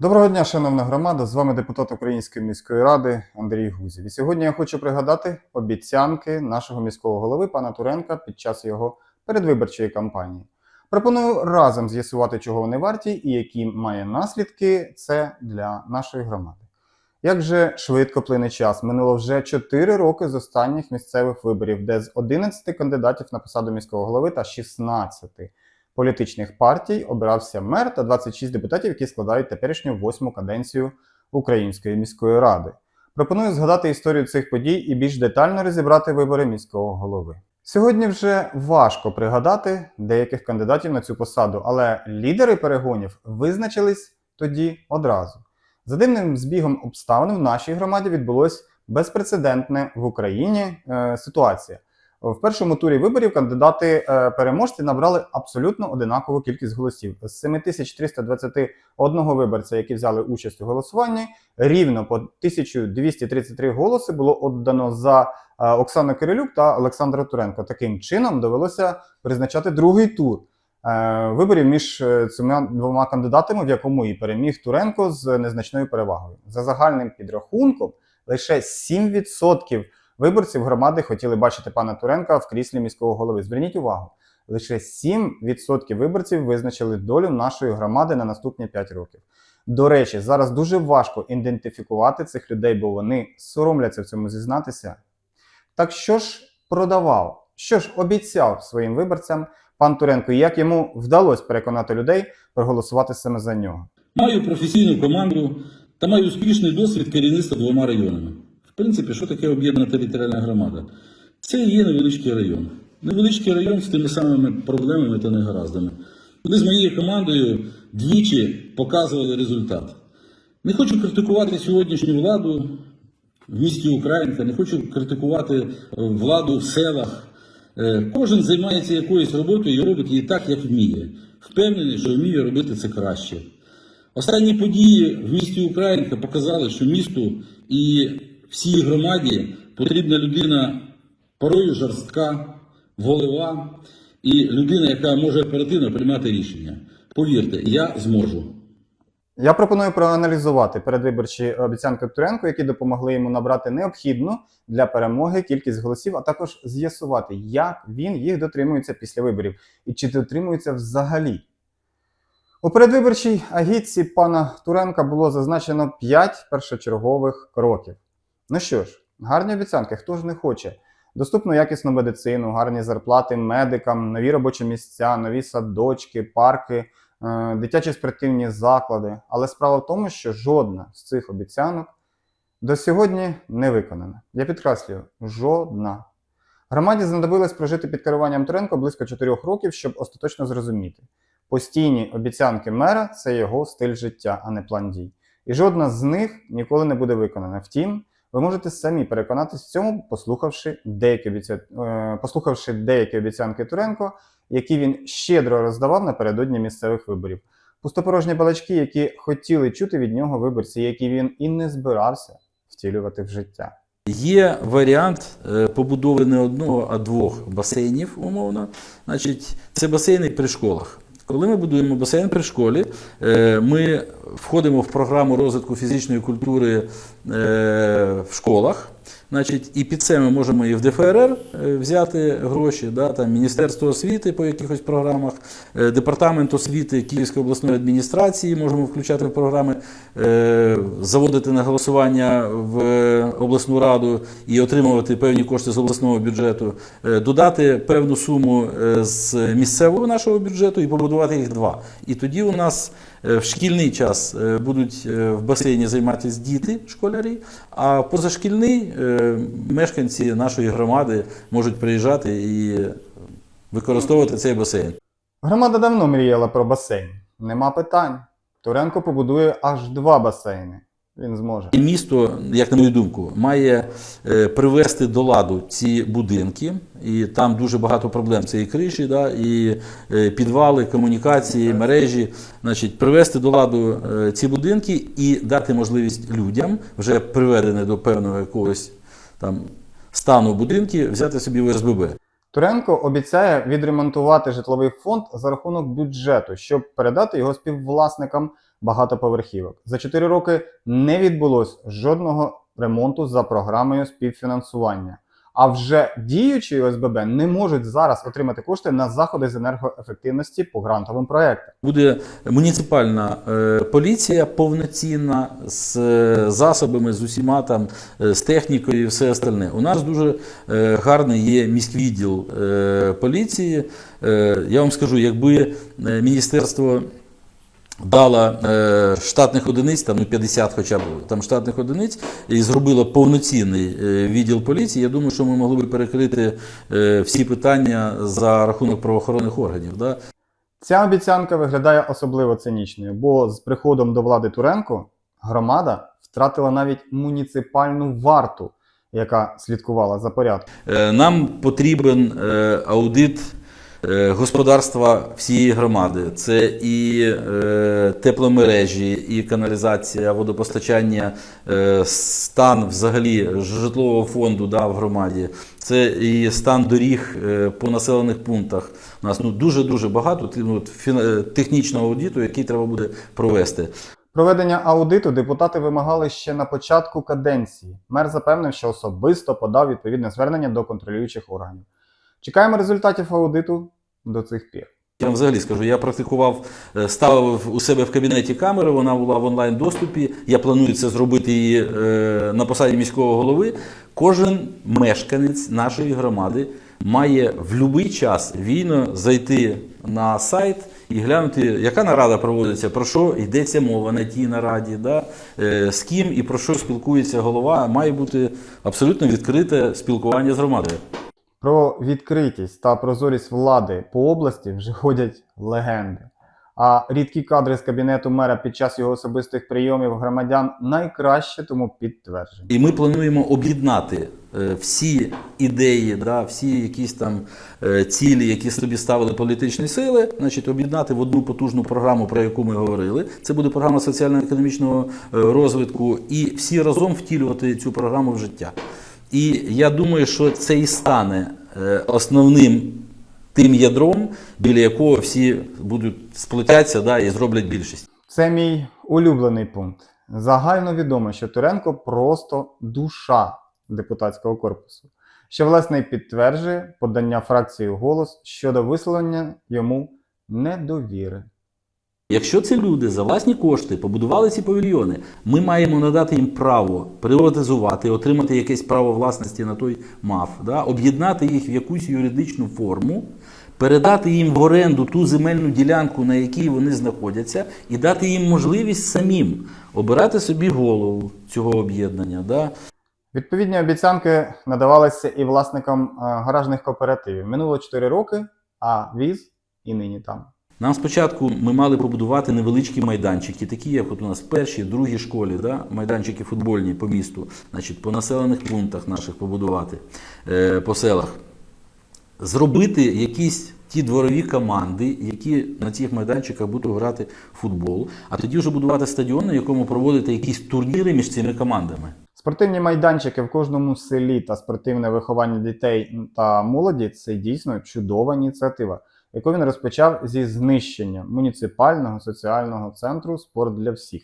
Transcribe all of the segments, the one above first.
Доброго дня, шановна громада. З вами депутат Української міської ради Андрій Гузів. І сьогодні я хочу пригадати обіцянки нашого міського голови пана Туренка під час його передвиборчої кампанії. Пропоную разом з'ясувати, чого вони варті і які має наслідки це для нашої громади. Як же швидко плине час? Минуло вже 4 роки з останніх місцевих виборів, де з 11 кандидатів на посаду міського голови та 16 політичних партій обирався мер та 26 депутатів, які складають теперішню восьму каденцію Української міської ради. Пропоную згадати історію цих подій і більш детально розібрати вибори міського голови. Сьогодні вже важко пригадати деяких кандидатів на цю посаду, але лідери перегонів визначились тоді одразу. За дивним збігом обставин в нашій громаді відбулось безпрецедентне в Україні е, ситуація. В першому турі виборів кандидати е, набрали абсолютно одинакову кількість голосів. З 7321 виборця, які взяли участь у голосуванні, рівно по 1233 голоси було отдано за е, Оксану Кирилюк та Олександра Туренко. Таким чином довелося призначати другий тур е, виборів між цими двома кандидатами, в якому і переміг Туренко з незначною перевагою. За загальним підрахунком, лише 7% виборців громади хотіли бачити пана Туренка в кріслі міського голови. Зверніть увагу, лише 7% виборців визначили долю нашої громади на наступні 5 років. До речі, зараз дуже важко ідентифікувати цих людей, бо вони соромляться в цьому зізнатися. Так що ж продавав? Що ж обіцяв своїм виборцям пан Туренко, і як йому вдалося переконати людей проголосувати саме за нього? Маю професійну команду та маю успішний досвід керівництва двома районами. Принципі, що таке об'єднана територіальна громада? Це і є невеличкий район. Невеличкий район з тими самими проблемами та негараздами. Вони з моєю командою двічі показували результат. Не хочу критикувати сьогоднішню владу в місті Українка, не хочу критикувати е, владу в селах. Е, Кожен займається якоюсь роботою і робить її так, як вміє. Впевнений, що вміє робити це краще. Останні події в місті Українка показали, що місту і всій громаді потрібна людина порою жорстка, волева і людина, яка може оперативно приймати рішення. Повірте, я зможу. Я пропоную проаналізувати передвиборчі обіцянки Туренко, які допомогли йому набрати необхідну для перемоги кількість голосів, а також з'ясувати, як він їх дотримується після виборів і чи дотримується взагалі. У передвиборчій агітці пана Туренка було зазначено 5 першочергових кроків. Ну що ж, гарні обіцянки, хто ж не хоче? Доступну якісну медицину, гарні зарплати медикам, нові робочі місця, нові садочки, парки, е, дитячі спортивні заклади. Але справа в тому, що жодна з цих обіцянок до сьогодні не виконана. Я підкреслюю, жодна. Громаді знадобилось прожити під керуванням Туренко близько 4 років, щоб остаточно зрозуміти. Постійні обіцянки мера це його стиль життя, а не план дій. І жодна з них ніколи не буде виконана. Втім, ви можете самі переконатись в цьому, послухавши деякі, обіця... е, послухавши деякі обіцянки Туренко, які він щедро роздавав напередодні місцевих виборів. Пустопорожні балачки, які хотіли чути від нього виборці, які він і не збирався втілювати в життя. Є варіант е, побудови не одного, а двох басейнів, умовно. Значить, це басейни при школах. Коли ми будуємо басейн при школі, е, ми входимо в програму розвитку фізичної культури е, в школах. Значить, і під це ми можемо і в ДФРР е, взяти гроші, да, там Міністерство освіти по якихось програмах, е, Департамент освіти Київської обласної адміністрації можемо включати в програми, е, заводити на голосування в обласну раду і отримувати певні кошти з обласного бюджету, додати певну суму з місцевого нашого бюджету і побудувати їх два. І тоді у нас в шкільний час е, будуть е, в басейні займатися діти, школярі, а позашкільний е, мешканці нашої громади можуть приїжджати і використовувати цей басейн. Громада давно мріяла про басейн. Нема питань. Туренко побудує аж два басейни. Він зможе. І місто, як на мою думку, має е, привести до ладу ці будинки, і там дуже багато проблем. Це і криші, да, і е, підвали, комунікації, мережі. Значить, привести до ладу е, ці будинки і дати можливість людям, вже приведені до певного якогось там стану будинки, взяти собі в ОСББ. Туренко обіцяє відремонтувати житловий фонд за рахунок бюджету, щоб передати його співвласникам багатоповерхівок. За 4 роки не відбулось жодного ремонту за програмою співфінансування. А вже діючі ОСББ не можуть зараз отримати кошти на заходи з енергоефективності по грантовим проектам. Буде муніципальна е, поліція повноцінна з е, засобами, з усіма там, е, з технікою і все остальне. У нас дуже е, гарний є міськвідділ е, поліції. Е, я вам скажу, якби е, міністерство дало е, штатних одиниць, там ну, 50 хоча б там штатних одиниць, і зробило повноцінний е, відділ поліції, я думаю, що ми могли б перекрити е, всі питання за рахунок правоохоронних органів. Да? Ця обіцянка виглядає особливо цинічною, бо з приходом до влади Туренко громада втратила навіть муніципальну варту, яка слідкувала за порядком. Е, Нам потрібен е, аудит господарства всієї громади. Це і е, тепломережі, і каналізація, водопостачання, е, стан взагалі житлового фонду да, в громаді. Це і стан доріг е, по населених пунктах. У нас ну, дуже-дуже багато ну, е, технічного аудиту, який треба буде провести. Проведення аудиту депутати вимагали ще на початку каденції. Мер запевнив, що особисто подав відповідне звернення до контролюючих органів. Чекаємо результатів аудиту до цих пір. Я вам взагалі скажу, я практикував, е, ставив у себе в кабінеті камеру, вона була в онлайн доступі. Я планую це зробити її е, на посаді міського голови. Кожен мешканець нашої громади має в будь-який час вільно зайти на сайт і глянути, яка нарада проводиться, про що йдеться мова на тій нараді, да? е, з ким і про що спілкується голова. Має бути абсолютно відкрите спілкування з громадою. Про відкритість та прозорість влади по області вже ходять легенди. А рідкі кадри з кабінету мера під час його особистих прийомів громадян найкраще тому підтверджені. І ми плануємо об'єднати е, всі ідеї, да, всі якісь там е, цілі, які собі ставили політичні сили, значить, об'єднати в одну потужну програму, про яку ми говорили. Це буде програма соціально-економічного е, розвитку, і всі разом втілювати цю програму в життя. І я думаю, що це і стане е, основним тим ядром, біля якого всі будуть сплетятися да, і зроблять більшість. Це мій улюблений пункт. Загально відомо, що Туренко просто душа депутатського корпусу, що власне підтверджує подання фракції голос щодо висловлення йому недовіри. Якщо це люди за власні кошти побудували ці павільйони, ми маємо надати їм право приватизувати, отримати якесь право власності на той МАФ, да, об'єднати їх в якусь юридичну форму, передати їм в оренду ту земельну ділянку, на якій вони знаходяться, і дати їм можливість самим обирати собі голову цього об'єднання. Да. Відповідні обіцянки надавалися і власникам е, гаражних кооперативів. Минуло 4 роки, а віз і нині там. Нам спочатку ми мали побудувати невеличкі майданчики, такі як от у нас в першій, другій школі, да? майданчики футбольні по місту, значить, по населених пунктах наших побудувати, е, по селах. Зробити якісь ті дворові команди, які на цих майданчиках будуть грати в футбол, а тоді вже будувати стадіон, на якому проводити якісь турніри між цими командами. Спортивні майданчики в кожному селі та спортивне виховання дітей та молоді це дійсно чудова ініціатива, яку він розпочав зі знищення муніципального соціального центру Спорт для всіх.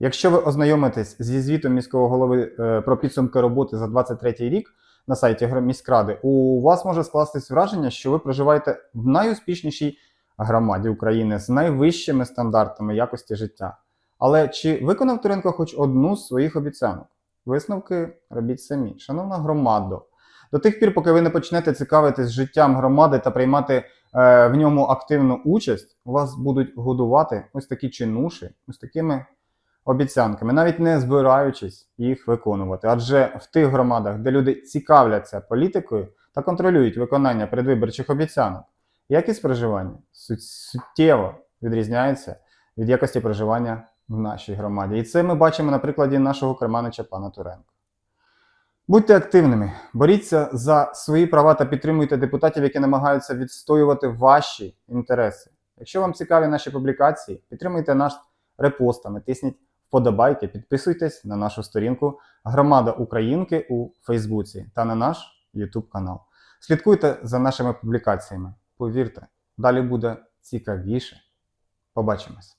Якщо ви ознайомитесь зі звітом міського голови е, про підсумки роботи за 23 рік на сайті міськради, у вас може скластись враження, що ви проживаєте в найуспішнішій громаді України з найвищими стандартами якості життя. Але чи виконав Туренко хоч одну з своїх обіцянок? Висновки робіть самі. Шановна громадо, до тих пір, поки ви не почнете цікавитись життям громади та приймати в ньому активну участь, вас будуть годувати ось такі чинуші, ось такими обіцянками, навіть не збираючись їх виконувати. Адже в тих громадах, де люди цікавляться політикою та контролюють виконання передвиборчих обіцянок, якість проживання суттєво відрізняється від якості проживання в нашій громаді. І це ми бачимо на прикладі нашого керманича пана Туренка. Будьте активними, боріться за свої права та підтримуйте депутатів, які намагаються відстоювати ваші інтереси. Якщо вам цікаві наші публікації, підтримуйте нас репостами, тисніть вподобайки, підписуйтесь на нашу сторінку Громада Українки у Фейсбуці та на наш YouTube канал. Слідкуйте за нашими публікаціями. Повірте, далі буде цікавіше. Побачимось!